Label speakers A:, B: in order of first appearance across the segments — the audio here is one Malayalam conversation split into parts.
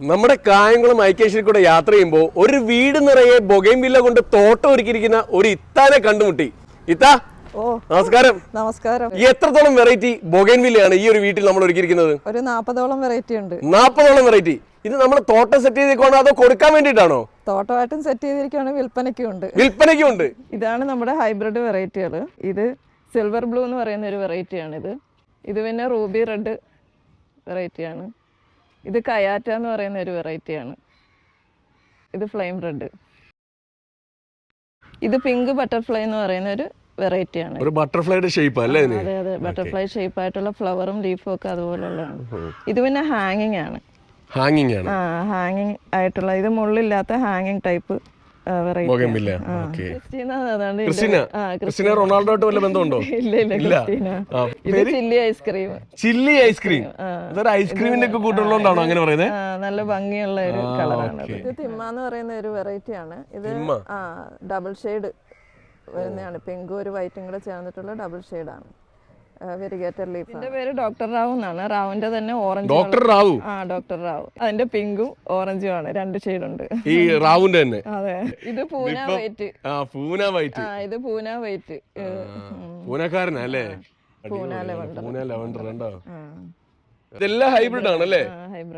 A: നമ്മുടെ കായംകുളം ഐക്യശ്ശേരി കൂടെ യാത്ര ചെയ്യുമ്പോൾ ഒരു വീട് നിറയെ ബൊഗൈൻ വില്ല കൊണ്ട് തോട്ടം ഒരുക്കിയിരിക്കുന്ന ഒരു ഇത്താനെ കണ്ടുമുട്ടി. ഇത്താ
B: ഓ.
A: നമസ്കാരം.
B: നമസ്കാരം.
A: എത്രത്തോളം വെറൈറ്റി ബൊഗൈൻ വില്ലയാണ് ഈ ഒരു വീട്ടിൽ നമ്മൾ ഒരുക്കിയിരിക്കുന്നത്?
B: ഒരു നാപ്പതോളം വെറൈറ്റി ഉണ്ട്.
A: നാപ്പതോളം വെറൈറ്റി ഇത് നമ്മൾ തോട്ടം സെറ്റ് ചെയ്തേക്കാണോ അതോ കൊടുക്കാൻ വേണ്ടിയിട്ടാണോ?
B: തോട്ടമായിട്ടും സെറ്റ് ചെയ്തിരിക്കുകയാണ് വിൽപ്പനയ്ക്കും ഉണ്ട്.
A: വിൽപ്പനയ്ക്കും ഉണ്ട്.
B: ഇതാണ് നമ്മുടെ ഹൈബ്രിഡ് വെറൈറ്റികൾ ഇത് സിൽവർ ബ്ലൂ എന്ന് പറയുന്ന ഒരു വെറൈറ്റിയാണ് ഇത് ഇത് പിന്നെ റൂബി റെഡ് വെറൈറ്റിയാണ് ഇത് കയാറ്റ എന്ന് പറയുന്ന ഒരു വെറൈറ്റിയാണ് ഇത് ഫ്ലെയിം റെഡ് ഇത് പിങ്ക് ബട്ടർഫ്ലൈ എന്ന് പറയുന്ന ഒരു വെറൈറ്റിയാണ്
A: ഒരു ബട്ടർഫ്ലൈയുടെ ഷേപ്പ് അല്ലേ
B: അതെ അതെ. ബട്ടർഫ്ലൈ ഷേപ്പ് ആയിട്ടുള്ള ഫ്ലവറും ലീഫും ഒക്കെ അതുപോലെയുള്ളതാണ് ഇത് പിന്നെ ഹാങ്ങിങ് ആണ്.
A: ഹാങ്ങിങ് ആണ്.
B: ആ ഹാങ്ങിങ് ആയിട്ടുള്ള ഇത് മുള്ളില്ലാത്ത ഹാങ്ങിങ് ടൈപ്പ് ക്രിസ്റ്റീന അതാണ് ഇതിന്റെ-
A: ക്രിസ്റ്റിന.
B: ആ,
A: ക്രിസ്റ്റിന. റൊണാൾഡോ ആയിട്ട് വല്ല ബന്ധമുണ്ടോ?
B: ഇല്ല ഇല്ല
A: ഇല്ല.
B: ഇത് ചില്ലി ഐസ്ക്രീം
A: ചില്ലി ഐസ്ക്രീം ഇതൊരു ഐസ്ക്രീമിന്റെ ഒക്കെ കൂട്ടുള്ളതുകൊണ്ടാണോ അങ്ങനെ പറയുന്നത്
B: നല്ല ഭംഗിയുള്ള ഒരു കളറാണ്. ഇത് തിമ്മ എന്ന് പറയുന്ന ഒരു വെറൈറ്റി ആണ്. ഇത്
A: തിമ്മ?
B: ഡബിൾ ഷെയ്ഡ് വരുന്നതാണ്. പിങ്കും ഒരു വൈറ്റും കൂടെ ചേർന്നിട്ടുള്ള ഡബിൾ ഷെയ്ഡാണ് വെരിഗേറ്റർ ലീഫ് ഇതിന്റെ പേര് ഡോക്ടർ റാവു എന്നാണ്. റാവുന്റെ തന്നെ ഓറഞ്ച്
A: ഡോക്ടർ റാവു?
B: ആ ഡോക്ടർ റാവു. അതിന്റെ പിങ്കും ഓറഞ്ചും ആണ്. രണ്ട് ഷെയ്ഡ് ഉണ്ട്.
A: ഈ റാവുന്റെ തന്നെ?
B: അതെ. ഇത് പൂന വൈറ്റ്
A: ആ പൂന വൈറ്റ്
B: ആ ഇത് പൂന വൈറ്റ്
A: പൂനക്കാരനല്ലേ പൂന
B: പൂന
A: പൂന ലെവൻഡർ ഉണ്ടോ ഇതെല്ലാം ഹൈബ്രിഡ് ആണല്ലേ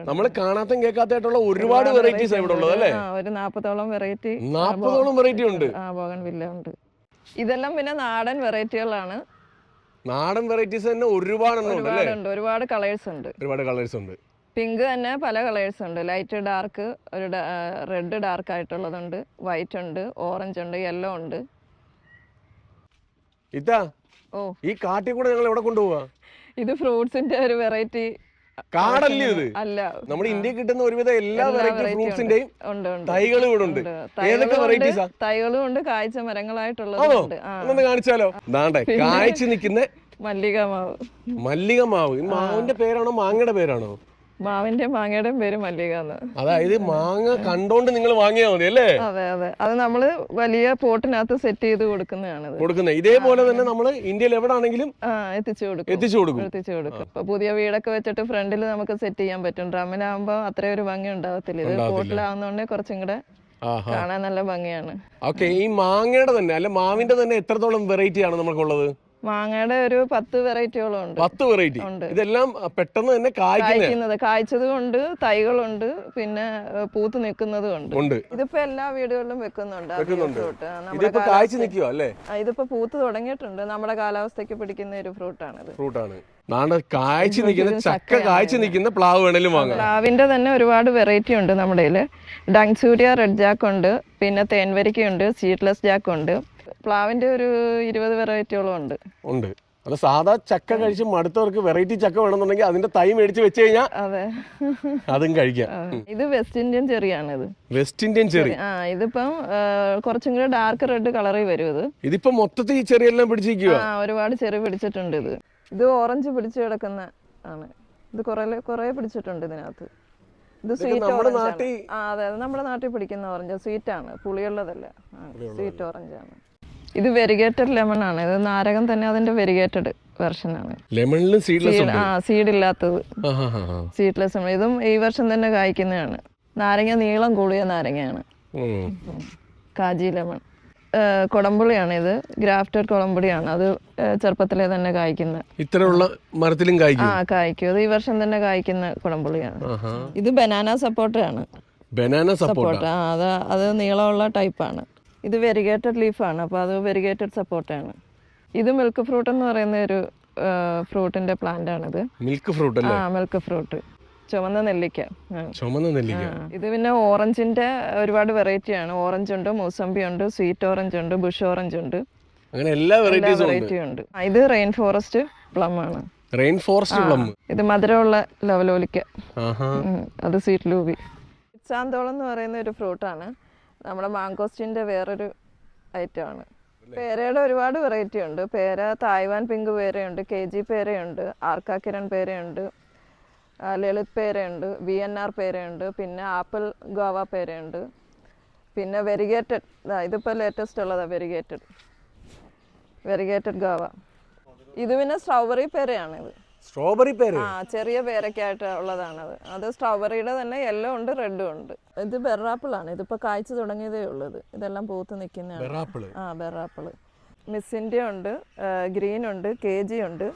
A: നമ്മൾ കാണാത്ത കേൾക്കാത്തായിട്ടുള്ള ഒരുപാട് വെറൈറ്റീസ് ഇവിടെ ഉള്ളത് അല്ലേ?
B: ഒരു നാപ്പതോളം വെറൈറ്റി
A: നാപ്പതോളം വെറൈറ്റി ഉണ്ട്.
B: ആ ബോഗൻ വില്ല ഉണ്ട്. ഇതെല്ലാം പിന്നെ നാടൻ വെറൈറ്റികളാണ്
A: നാടൻ വെറൈറ്റീസ് തന്നെ ഒരുപാട് ഒരുപാട് ഉണ്ട്
B: ഒരുപാട് കളേഴ്സ് ഉണ്ട്.
A: ഒരുപാട് കളേഴ്സ് ഉണ്ട്.
B: പിങ്ക് തന്നെ പല കളേഴ്സ് ഉണ്ട്. ലൈറ്റ് ഡാർക്ക് ഒരു റെഡ് ഡാർക്ക് ആയിട്ടുള്ളതുണ്ട്. വൈറ്റ് ഉണ്ട് ഓറഞ്ച് ഉണ്ട് യെല്ലോ ഉണ്ട്.
A: ഇതാ
B: ഓ.
A: ഈ കാട്ടിൽ കൂടെ ഞങ്ങൾ എവിടെ കൊണ്ടുപോവാ?
B: ഇത് ഫ്രൂട്ട്സിന്റെ ഒരു വെറൈറ്റി
A: കാടല്ലേ ഇത്.
B: അല്ല.
A: നമ്മുടെ ഇന്ത്യയിൽ കിട്ടുന്ന ഒരുവിധ എല്ലാ വെറൈറ്റി ഫ്രൂട്ട്സിന്റെയും തൈകളും ഇവിടെ ഉണ്ട്. ഏതൊക്കെ വെറൈറ്റീസാ
B: തൈകളും ഉണ്ട് കാഴ്ച മരങ്ങളായിട്ടുള്ളത്
A: എന്നൊന്ന് കാണിച്ചാലോ? ദാണ്ടെ കായ്ച്ചു നിൽക്കുന്ന
B: മല്ലിക മാവ്.
A: മല്ലിക മാവ്. മാവിന്റെ പേരാണോ? മാങ്ങയുടെ പേരാണോ?
B: മാവിന്റെ മാങ്ങയുടെ പേര് മല്ലിക എന്ന്
A: അതായത് മാങ്ങ കണ്ടോണ്ട് നിങ്ങൾ വാങ്ങിയാൽ മതി അല്ലേ?
B: അതെ അതെ. അത് നമ്മൾ വലിയ പോട്ടിനകത്ത് സെറ്റ് ചെയ്ത് കൊടുക്കുന്നതാണ്
A: കൊടുക്കുന്നത് ഇതേപോലെ തന്നെ നമ്മൾ ഇന്ത്യയിൽ എവിടെ ആണെങ്കിലും
B: എത്തിച്ചു കൊടുക്കും.
A: എത്തിച്ചു കൊടുക്കും.
B: എത്തിച്ചു കൊടുക്കും. ഇപ്പൊ പുതിയ വീടൊക്കെ വെച്ചിട്ട് ഫ്രണ്ടിൽ നമുക്ക് സെറ്റ് ചെയ്യാൻ പറ്റും. ഡ്രമ്മിലാകുമ്പോ അത്രയും ഒരു ഭംഗി ഉണ്ടാവത്തില്ല. ഇത് പോട്ടിലാവുന്നോണ്ട് കുറച്ചും കൂടെ കാണാൻ നല്ല ഭംഗിയാണ്.
A: ഓക്കെ ഈ മാങ്ങയുടെ തന്നെ അല്ല മാവിന്റെ തന്നെ എത്രത്തോളം വെറൈറ്റി ആണ് നമുക്കുള്ളത്
B: മാങ്ങയുടെ ഒരു പത്ത് വെറൈറ്റികളും ഉണ്ട്.
A: പത്ത് വെറൈറ്റി.
B: ഉണ്ട്.
A: ഇതെല്ലാം പെട്ടെന്ന് തന്നെ കായ്ക്കുന്ന
B: കായ്ക്കുന്നത്. കായ്ച്ചതും ഉണ്ട് തൈകളുണ്ട് പിന്നെ പൂത്ത് നിൽക്കുന്നതും ഉണ്ട്. ഇതിപ്പോ എല്ലാ വീടുകളിലും വെക്കുന്നുണ്ട്
A: ഇതിപ്പോ കായ്ച്ചു നിൽക്കുവോ അല്ലേ?
B: ഇതിപ്പോ പൂത്ത് തുടങ്ങിയിട്ടുണ്ട്. നമ്മുടെ കാലാവസ്ഥയ്ക്ക് പിടിക്കുന്ന ഒരു ഫ്രൂട്ട്
A: ഫ്രൂട്ടാണ്. നാണ്ട് കായ്ച്ചു നിൽക്കുന്ന ചക്ക കായ്ച്ചു നിൽക്കുന്ന പ്ലാവ് വേണേലും വാങ്ങാം.
B: പ്ലാവിന്റെ തന്നെ ഒരുപാട് വെറൈറ്റി ഉണ്ട് നമ്മുടെ ഡങ്സൂരിയ റെഡ് ജാക്ക് ഉണ്ട്. പിന്നെ തേൻവരിക്കയുണ്ട്. സീഡ്ലെസ് ജാക്ക് ഉണ്ട്. പ്ലാവിന്റെ ഒരു ഇരുപത് വെറൈറ്റിയോളം ഉണ്ട്.
A: ഉണ്ട്. അല്ല സാധാ ചക്ക കഴിച്ച് മടുത്തവർക്ക് വെറൈറ്റി ചക്ക വേണമെന്നുണ്ടെങ്കിൽ അതിന്റെ തൈ മേടിച്ച് വെച്ച് കഴിഞ്ഞാൽ
B: അതെ.
A: അതും കഴിക്കാം.
B: ഇത് വെസ്റ്റ് ഇന്ത്യൻ ചെറിയാണ് ഇത്.
A: West Indian cherry.
B: ആ ഇതിപ്പം കുറച്ചും കൂടി ഡാർക്ക് റെഡ് കളറിൽ വരും ഇത്.
A: ഇതിപ്പോ മൊത്തത്തിൽ ഈ ചെറിയെല്ലാം പിടിച്ചിരിക്കുക
B: ആ ഒരുപാട് ചെറി പിടിച്ചിട്ടുണ്ട് ഇത്. ഇത് ഓറഞ്ച് പിടിച്ചു കിടക്കുന്ന ആണ്. ഇത് കുറെ കുറെ പിടിച്ചിട്ടുണ്ട് ഇതിനകത്ത്. ഇത് സ്വീറ്റ്
A: നമ്മുടെ
B: ഓറഞ്ച് ആ അതെ നമ്മുടെ നാട്ടിൽ പിടിക്കുന്ന ഓറഞ്ച് സ്വീറ്റ് ആണ്. പുളിയുള്ളതല്ല. സ്വീറ്റ് ഓറഞ്ച് ആണ്. ഇത് വെരിഗേറ്റഡ് ലെമൺ ആണ്. ഇത് നാരകം തന്നെ അതിന്റെ വെരിഗേറ്റഡ് വെർഷൻ ആണ്.
A: ലെമണിലും സീഡ്ലെസ്
B: ആ സീഡ് ഇല്ലാത്തത്. സീഡ്ലെസ് ഇതും ഈ വർഷം തന്നെ കായ്ക്കുന്നതാണ്. നാരങ്ങ നീളം കൂടിയ നാരങ്ങയാണ്. കാജി ലെമൺ. കൊടമ്പുളിയാണ് ഇത്. ഗ്രാഫ്റ്റഡ് കൊടമ്പുളിയാണ് അത് ചെറുപ്പത്തിലെ തന്നെ കായ്ക്കുന്ന.
A: ഇത്തരമുള്ള മരത്തിലും കായ്ക്കും?
B: ആ കായ്ക്കും. അത് ഈ വർഷം തന്നെ കായ്ക്കുന്ന
A: കൊടമ്പുളിയാണ്
B: ഇത് ബനാന സപ്പോർട്ടാണ്.
A: Banana support.
B: ആ അത് അത് നീളമുള്ള ടൈപ്പാണ്. ഇത് വെരിഗേറ്റഡ് ലീഫാണ് അപ്പോൾ അത് വെരിഗേറ്റഡ് സപ്പോർട്ടാണ് ഇത് മിൽക്ക് ഫ്രൂട്ട് എന്ന് പറയുന്ന ഒരു ഫ്രൂട്ടിന്റെ പ്ലാന്റ് ആണിത്.
A: മിൽക്ക് ഫ്രൂട്ട്
B: ആ മിൽക്ക് ഫ്രൂട്ട് ചുമന്ന നെല്ലിക്ക.
A: ചുമന്ന നെല്ലിക്ക.
B: ഇത് പിന്നെ ഓറഞ്ചിന്റെ ഒരുപാട് വെറൈറ്റി ആണ്. ഓറഞ്ച് ഉണ്ട് മൂസമ്പി ഉണ്ട് സ്വീറ്റ് ഓറഞ്ച് ഉണ്ട് ബുഷ് ഓറഞ്ച് ഉണ്ട്.
A: അങ്ങനെ എല്ലാ
B: വെറൈറ്റി ഉണ്ട്. ഇത് റെയിൻ ഫോറസ്റ്റ് പ്ലം ആണ്.
A: റെയിൻ ഫോറസ്റ്റ് പ്ലം
B: ഇത് മധുരമുള്ള ലവലോലിക്ക. അത് സ്വീറ്റ് ലൂബി ചാന്തോളം എന്ന് പറയുന്ന ഒരു ഫ്രൂട്ടാണ് നമ്മുടെ മാങ്കോസ്റ്റിന്റെ വേറൊരു ഐറ്റം ആണ്. പേരയുടെ ഒരുപാട് വെറൈറ്റി ഉണ്ട്. പേര തായ്വാൻ പിങ്ക് പേരയുണ്ട് കെ ജി പേരയുണ്ട് ആർക്കാ കിരൺ പേരയുണ്ട് ലളിത് പേരയുണ്ട് വി എൻ ആർ പേരയുണ്ട് പിന്നെ ആപ്പിൾ ഗോവ പേരയുണ്ട്. പിന്നെ വെരിഗേറ്റഡ് ഇതിപ്പോൾ ലേറ്റസ്റ്റ് ഉള്ളതാണ് വെരിഗേറ്റഡ് വെരിഗേറ്റഡ് ഗോവ. ഇത് പിന്നെ സ്ട്രോബെറി പേരയാണിത്.
A: സ്ട്രോബെറി പേര്.
B: ആ ചെറിയ പേരൊക്കെയായിട്ട് ഉള്ളതാണ് അത് സ്ട്രോബെറിയുടെ തന്നെ യെല്ലോ ഉണ്ട് റെഡും ഉണ്ട്. ഇത് ബെറാപ്പിൾ ആണ് ഇതിപ്പോൾ കായ്ച്ചു തുടങ്ങിയതേ ഉള്ളത് ഇതെല്ലാം പൂത്ത് നിൽക്കുന്നതാണ്.
A: ബെറാപ്പിൾ.
B: ആ ബെറാപ്പിൾ. മിസ്സിന്റെ ഉണ്ട് ഗ്രീൻ ഉണ്ട് കെ ജി ഉണ്ട്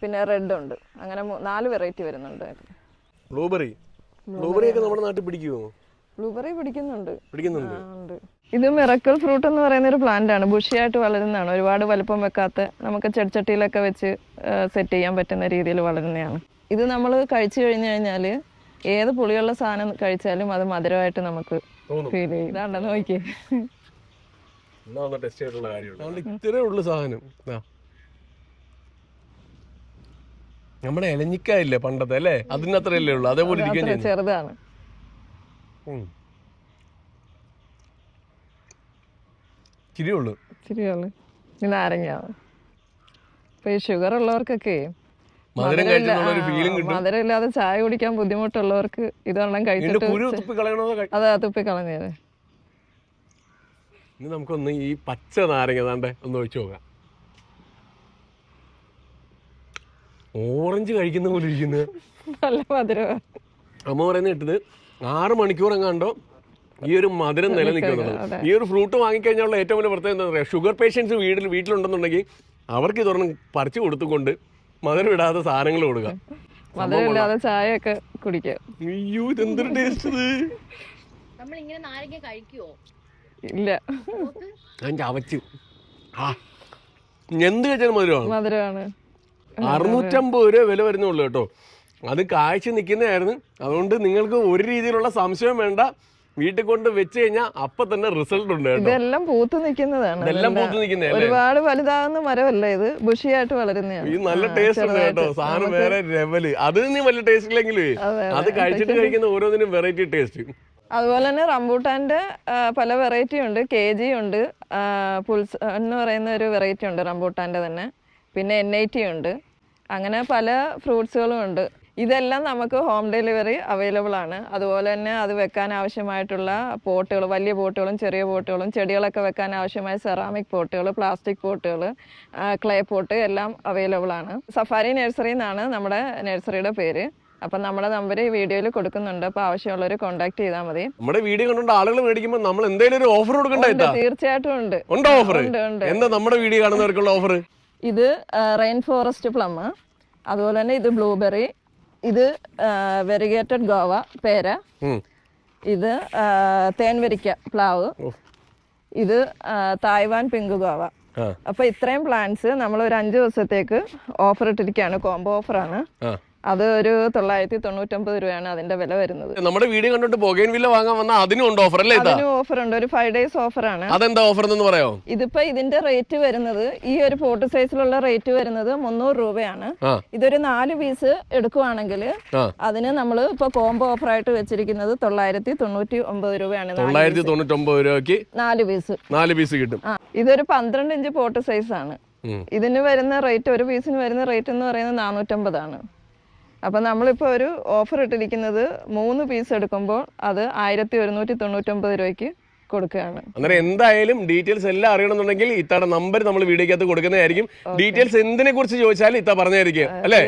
B: പിന്നെ റെഡ് ഉണ്ട്. അങ്ങനെ നാല് വെറൈറ്റി വരുന്നുണ്ട്
A: ബ്ലൂബെറി ബ്ലൂബെറി ഒക്കെ നമ്മുടെ നാട്ടിൽ പിടിക്കുമോ
B: ബ്ലൂബെറി പിടിക്കുന്നുണ്ട്.
A: പിടിക്കുന്നുണ്ട്.
B: ആ, ഉണ്ട്. ഇത് മിറക്കിൾ ഫ്രൂട്ട് എന്ന് പറയുന്ന ഒരു പ്ലാന്റ് ആണ്. ബുഷിയായിട്ട് വളരുന്നതാണ്. ഒരുപാട് വലുപ്പം വെക്കാത്ത നമുക്ക് ചെടിച്ചട്ടിയിലൊക്കെ വെച്ച് സെറ്റ് ചെയ്യാൻ പറ്റുന്ന രീതിയിൽ വളരുന്നതാണ്. ഇത് നമ്മൾ കഴിച്ചു കഴിഞ്ഞു കഴിഞ്ഞാൽ ഏത് പുളിയുള്ള സാധനം കഴിച്ചാലും അത് മധുരമായിട്ട് നമുക്ക് ഫീൽ ചെയ്യും. ഇതാണ്ട നോക്കിയേ.
A: ഇത്രേ ഉള്ളു സാധനം. നമ്മുടെ എലഞ്ഞിക്കായില്ലേ പണ്ടത്തെ അല്ലേ? അതിനത്രയല്ലേ ഉള്ളൂ. അതേപോലെ
B: ചെറുതാണ്.
A: ഉം. ഇച്ചിരിയേ ഉള്ളു
B: ശരിയുള്ളു ഇത് നാരങ്ങയാണ് ഇപ്പൊ ഈ ഷുഗർ ഉള്ളവർക്കൊക്കെ
A: മധുരം
B: മധുരമില്ല-
A: കഴിച്ചെന്നുള്ള ഒരു
B: ആ,
A: ഫീലും കിട്ടും.
B: മധുരം ഇല്ലാതെ ചായ കുടിക്കാൻ ബുദ്ധിമുട്ടുള്ളവർക്ക് ഇതെണ്ണം കഴിച്ചിട്ട്
A: അതെ
B: തുപ്പി
A: ഇനി നമുക്കൊന്ന് ഈ പച്ച നാരങ്ങ താണ്ടെ ഒന്ന് ഒഴിച്ചു നോക്കാം. ഓറഞ്ച് കഴിക്കുന്ന പോലെ ഇരിക്കുന്നത്
B: നല്ല മധുരമാണ്
A: അമ്മ പറയുന്ന ഇട്ടത് ആറ് മണിക്കൂർ എങ്ങാണ്ടോ ഈ ഒരു മധുരം നിലനിൽക്കുന്നുള്ളത്. ഈ ഒരു ഫ്രൂട്ട് വാങ്ങിക്കഴിഞ്ഞാൽ ഏറ്റവും വലിയ പ്രത്യേകത എന്താ പറയുക ഷുഗർ പേഷ്യൻസ് വീട്ടിൽ വീട്ടിലുണ്ടെന്നുണ്ടെങ്കിൽ അവർക്ക് ഇതൊരെണ്ണം പറിച്ചു കൊടുത്തുകൊണ്ട് മധുരം ഇടാതെ സാധനങ്ങൾ കൊടുക്കുക.
B: മധുരമില്ലാതെ ചായ ചായയൊക്കെ കുടിക്കുക
A: അയ്യോ ഇതെന്തൊരു ടേസ്റ്റ് ഇത്?
C: നമ്മൾ ഇങ്ങനെ നാരങ്ങ കഴിക്കുവോ?
B: ഇല്ല.
A: ഞാൻ ചവച്ചു ആ. എന്ത് കഴിച്ചാലും മധുരമാണ്.
B: മധുരമാണ്.
A: അറുന്നൂറ്റമ്പത് രൂപ വില വരുന്നുള്ളൂ കേട്ടോ. അത് കാഴ്ച നിൽക്കുന്നതായിരുന്നു. അതുകൊണ്ട് നിങ്ങൾക്ക് ഒരു രീതിയിലുള്ള സംശയം വേണ്ട. വീട്ടിൽ കൊണ്ട് വെച്ച് കഴിഞ്ഞാൽ അപ്പൊ തന്നെ റിസൾട്ട് ഉണ്ട്
B: ഇതെല്ലാം പൂത്ത് നിൽക്കുന്നതാണ്.
A: ഇതെല്ലാം. പൂത്ത് നിൽക്കുന്നതല്ലേ
B: ഒരുപാട് വലുതാകുന്ന മരമല്ല ഇത്? ബുഷിയായിട്ട് വളരുന്നതാണ്.
A: ഈ നല്ല ടേസ്റ്റ് ഉണ്ട് കേട്ടോ. സാധനം വേറെ ലെവൽ അത് നീ വലിയ ടേസ്റ്റ് ഇല്ലെങ്കിൽ
B: അത്
A: കഴിച്ചിട്ട് കഴിക്കുന്ന ഓരോന്നിനും വെറൈറ്റി ടേസ്റ്റ്
B: അതുപോലെ തന്നെ റംബൂട്ടാന്റെ പല വെറൈറ്റി ഉണ്ട്. കെ ജി ഉണ്ട്. പുൽസ് എന്ന് പറയുന്ന ഒരു വെറൈറ്റി ഉണ്ട് റംബൂട്ടാന്റെ തന്നെ. പിന്നെ എൻ ഐ ടി ഉണ്ട്. അങ്ങനെ പല ഫ്രൂട്ട്സുകളും ഉണ്ട്. ഇതെല്ലാം നമുക്ക് ഹോം ഡെലിവറി അവൈലബിൾ ആണ്. അതുപോലെ തന്നെ അത് വെക്കാൻ ആവശ്യമായിട്ടുള്ള പോട്ടുകൾ വലിയ പോട്ടുകളും ചെറിയ പോട്ടുകളും ചെടികളൊക്കെ വെക്കാൻ ആവശ്യമായ സെറാമിക് പോട്ടുകൾ പ്ലാസ്റ്റിക് പോട്ടുകൾ ക്ലേ പോട്ട് എല്ലാം അവൈലബിൾ ആണ്. സഫാരി നഴ്സറി എന്നാണ് നമ്മുടെ നഴ്സറിയുടെ പേര്. അപ്പം നമ്മുടെ നമ്പർ ഈ വീഡിയോയിൽ കൊടുക്കുന്നുണ്ട്. അപ്പോൾ ആവശ്യമുള്ളവർ കോൺടാക്ട് ചെയ്താൽ മതി.
A: നമ്മുടെ വീഡിയോ കണ്ടുകൊണ്ട് ആളുകൾ മേടിക്കുമ്പോൾ നമ്മൾ എന്തെങ്കിലും ഒരു ഓഫർ കൊടുക്കണ്ട
B: ഉണ്ട്,
A: ഇത്താ
B: തീർച്ചയായിട്ടും ഉണ്ട്.
A: ഉണ്ടോ ഓഫർ എന്താ നമ്മുടെ വീഡിയോ കാണുന്നവർക്കുള്ള ഓഫർ
B: ഇത് റെയിൻ ഫോറസ്റ്റ് പ്ലം അതുപോലെ തന്നെ ഇത് ബ്ലൂബെറി ഇത് വെരിഗേറ്റഡ് ഗോവ പേര. ഇത് തേൻവരിക്ക പ്ലാവ്. ഇത് തായ്വാൻ പിങ്ക് ഗോവ. അപ്പൊ ഇത്രയും പ്ലാന്റ്സ് നമ്മൾ ഒരു അഞ്ചു ദിവസത്തേക്ക് ഓഫർ ഇട്ടിരിക്കുകയാണ് കോംബോ ഓഫറാണ്. അത് ഒരു തൊള്ളായിരത്തി തൊണ്ണൂറ്റൊമ്പത് രൂപയാണ് അതിന്റെ വില വരുന്നത്.
A: നമ്മുടെ വീഡിയോ കണ്ടിട്ട് ബൊഗൈൻ വില്ല വാങ്ങാൻ വന്ന അതിനും ഉണ്ട് ഓഫർ അല്ലേ
B: അതിന് ഓഫർ ഉണ്ട്. ഒരു ഫൈവ് ഡേയ്സ് ഓഫറാണ്
A: അതെന്താ ഓഫർ എന്ന് പറയോ
B: ഇതിപ്പോ ഇതിന്റെ റേറ്റ് വരുന്നത് ഈ ഒരു പോട്ട് സൈസിലുള്ള റേറ്റ് വരുന്നത് മുന്നൂറ് രൂപയാണ്. ഇതൊരു നാല് പീസ് എടുക്കുവാണെങ്കിൽ അതിന് നമ്മൾ ഇപ്പൊ കോംബോ ഓഫർ ആയിട്ട് വെച്ചിരിക്കുന്നത് തൊള്ളായിരത്തി തൊണ്ണൂറ്റി ഒമ്പത് രൂപയാണ്
A: തൊള്ളായിരത്തി
B: തൊണ്ണൂറ്റി
A: തൊണ്ണൂറ്റൊമ്പത് രൂപയ്ക്ക്
B: നാല് പീസ്
A: നാല് പീസ് കിട്ടും.
B: ഇതൊരു പന്ത്രണ്ട് ഇഞ്ച് പോട്ട് സൈസ് ആണ്. ഇതിന് വരുന്ന റേറ്റ് ഒരു പീസിന് വരുന്ന റേറ്റ് എന്ന് പറയുന്നത് നാനൂറ്റമ്പതാണ്. അപ്പം നമ്മളിപ്പോൾ ഒരു ഓഫർ ഇട്ടിരിക്കുന്നത് മൂന്ന് പീസ് എടുക്കുമ്പോൾ അത് ആയിരത്തി ഒരുന്നൂറ്റി തൊണ്ണൂറ്റൊമ്പത് രൂപയ്ക്ക് കൊടുക്കുകയാണ്.
A: അന്നേരം എന്തായാലും ഡീറ്റെയിൽസ് എല്ലാം അറിയണമെന്നുണ്ടെങ്കിൽ ഇത്തയുടെ നമ്പർ നമ്മൾ വീഡിയോക്കകത്ത് കൊടുക്കുന്നതായിരിക്കും. ഡീറ്റെയിൽസ് എന്തിനെ കുറിച്ച് ചോദിച്ചാലും ഇത്ത പറഞ്ഞായിരിക്കും അല്ലേ?